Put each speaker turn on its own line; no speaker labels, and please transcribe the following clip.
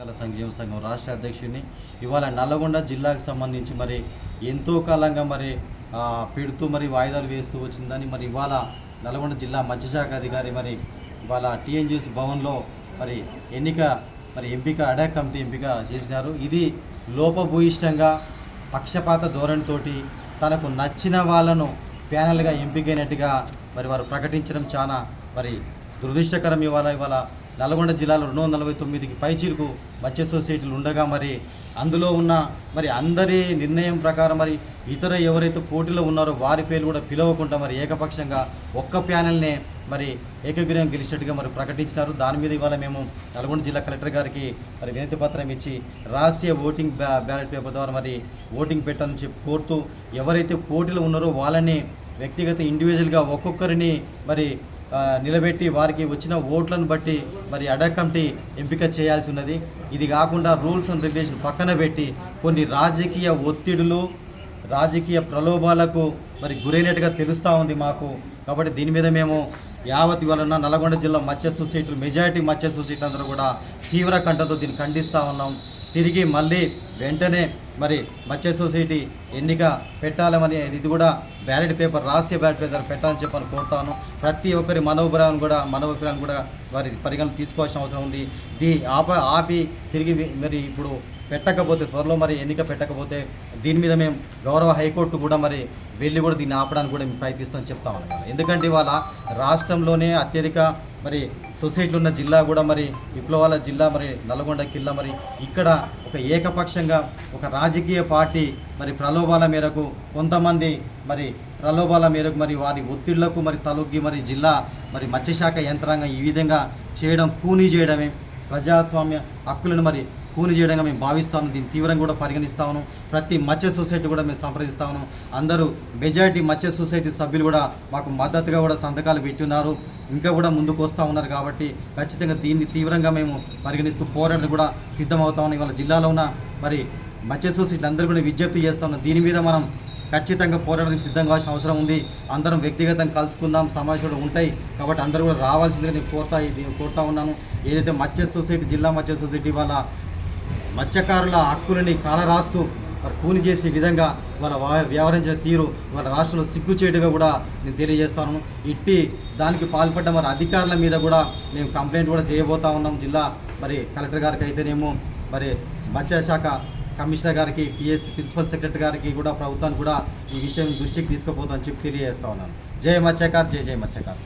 కళ సంక్షేమ సంఘం రాష్ట్ర అధ్యక్షుడిని. ఇవాళ నల్లగొండ జిల్లాకు సంబంధించి మరి ఎంతో కాలంగా మరి పెడుతూ మరి వాయిదాలు వేస్తూ వచ్చిందని మరి ఇవాళ నల్గొండ జిల్లా మత్స్యశాఖ అధికారి మరి ఇవాళ టీఎన్జిఎస్ భవన్లో మరి ఎన్నిక మరి ఎంపిక అడాక్ కమిటీ ఎంపిక చేసినారు. ఇది లోపభూయిష్టంగా పక్షపాత ధోరణితోటి తనకు నచ్చిన వాళ్ళను ప్యానల్గా ఎంపికైనట్టుగా మరి వారు ప్రకటించడం చాలా మరి దురదృష్టకరం ఇవాళ ఇవాళ నల్గొండ జిల్లాలో రెండు వందల నలభై తొమ్మిదికి పైచీలకు మత్స్య సొసైటీలు ఉండగా మరి అందులో ఉన్న మరి అందరి నిర్ణయం ప్రకారం మరి ఇతర ఎవరైతే పోటీలో ఉన్నారో వారి పేర్లు కూడా పిలవకుండా మరి ఏకపక్షంగా ఒక్క ప్యానెల్నే మరి ఏకగ్రీవం గెలిచినట్టుగా మరి ప్రకటించినారు. దాని మీద ఇవాళ మేము నల్గొండ జిల్లా కలెక్టర్ గారికి మరి వినతి పత్రం ఇచ్చి రహస్య ఓటింగ్ బ్యా బ్యాలెట్ పేపర్ ద్వారా మరి ఓటింగ్ పెట్టాలని చెప్పి కోరుతూ ఎవరైతే పోటీలో ఉన్నారో వాళ్ళని వ్యక్తిగత ఇండివిజువల్గా ఒక్కొక్కరిని మరి నిలబెట్టి వారికి వచ్చిన ఓట్లను బట్టి మరి అడకంటి కమిటీ ఎంపిక చేయాల్సి ఉన్నది. ఇది కాకుండా రూల్స్ అండ్ రెగ్యులేషన్ పక్కన పెట్టి కొన్ని రాజకీయ ఒత్తిడులు రాజకీయ ప్రలోభాలకు మరి గురైనట్టుగా తెలుస్తూ ఉంది మాకు. కాబట్టి దీని మీద మేము యావత్ వలన నల్గొండ జిల్లా మత్స్య సొసైటీలు మెజారిటీ మత్స్య సొసైటీ అందరూ కూడా తీవ్ర కంటతో దీన్ని ఖండిస్తూ ఉన్నాం. తిరిగి మళ్ళీ వెంటనే మరి మత్స్య సొసైటీ ఎన్నిక పెట్టాలని ఇది కూడా బ్యాలెట్ పేపర్ రహస్య బ్యాలెట్ పేపర్ పెట్టాలని చెప్పని కోరుతాను. ప్రతి ఒక్కరి మనోభిప్రాయం కూడా మనోభిప్రాయం కూడా వారి పరిగణన తీసుకోవాల్సిన అవసరం ఉంది. దీ ఆప ఆపి తిరిగి మరి ఇప్పుడు పెట్టకపోతే త్వరలో మరి ఎన్నిక పెట్టకపోతే దీని మీద మేము గౌరవ హైకోర్టు కూడా మరి వెళ్ళి కూడా దీన్ని ఆపడానికి కూడా మేము ప్రయత్నిస్తామని ఎందుకంటే ఇవాళ రాష్ట్రంలోనే అత్యధిక మరి సొసైటీలు ఉన్న జిల్లా కూడా మరి విప్లవాల జిల్లా మరి నల్గొండ కిల్లా మరి ఇక్కడ ఒక ఏకపక్షంగా ఒక రాజకీయ పార్టీ మరి ప్రలోభాల మేరకు కొంతమంది మరి ప్రలోభాల మేరకు మరి వారి ఒత్తిళ్ళకు మరి తలొగ్గి మరి జిల్లా మరి మత్స్యశాఖ యంత్రాంగం ఈ విధంగా చేయడం కూనీ చేయడమే. ప్రజాస్వామ్య హక్కులను మరి కూని చేయడంగా మేము భావిస్తాను దీన్ని తీవ్రంగా కూడా పరిగణిస్తాను ప్రతి మత్స్య సొసైటీ కూడా మేము సంప్రదిస్తాను అందరూ మెజారిటీ మత్స్య సొసైటీ సభ్యులు కూడా మాకు మద్దతుగా కూడా సంతకాలు పెట్టున్నారు. ఇంకా కూడా ముందుకు వస్తూ ఉన్నారు కాబట్టి ఖచ్చితంగా దీన్ని తీవ్రంగా మేము పరిగణిస్తూ పోరాటం కూడా సిద్ధమవుతా ఉన్నాం. ఇవాళ జిల్లాలో ఉన్న మరి మత్స్య సొసైటీ అందరూ కూడా విజ్ఞప్తి చేస్తాను ఉన్నాం దీని మీద మనం ఖచ్చితంగా పోరాటానికి సిద్ధం కావాల్సిన అవసరం ఉంది. అందరం వ్యక్తిగతంగా కలుసుకుందాం. సమావేశాలు ఉంటాయి. కాబట్టి అందరూ కూడా రావాల్సిందిగా నేను కోరుతా కోరుతా ఉన్నాను. ఏదైతే మత్స్య సొసైటీ జిల్లా మత్స్య సొసైటీ వాళ్ళ మత్స్యకారుల హక్కులని కాలరాస్తూ మరి కూని చేసే విధంగా వాళ్ళ వ్యవహరించిన తీరు వాళ్ళ రాష్ట్రంలో సిగ్గు చేయటగా కూడా నేను తెలియజేస్తాను. ఇట్టి దానికి పాల్పడ్డ మరి అధికారుల మీద కూడా మేము కంప్లైంట్ కూడా చేయబోతా ఉన్నాం జిల్లా. మరి కలెక్టర్ గారికి అయితేనేమో మరి మత్స్యశాఖ కమిషనర్ గారికి పిఎస్ ప్రిన్సిపల్ సెక్రటరీ గారికి కూడా ప్రభుత్వానికి కూడా ఈ విషయం దృష్టికి తీసుకుపోతామని చెప్పి తెలియజేస్తా ఉన్నాను. జయ మత్స్యకార్ జయ జయ మత్స్యకార్.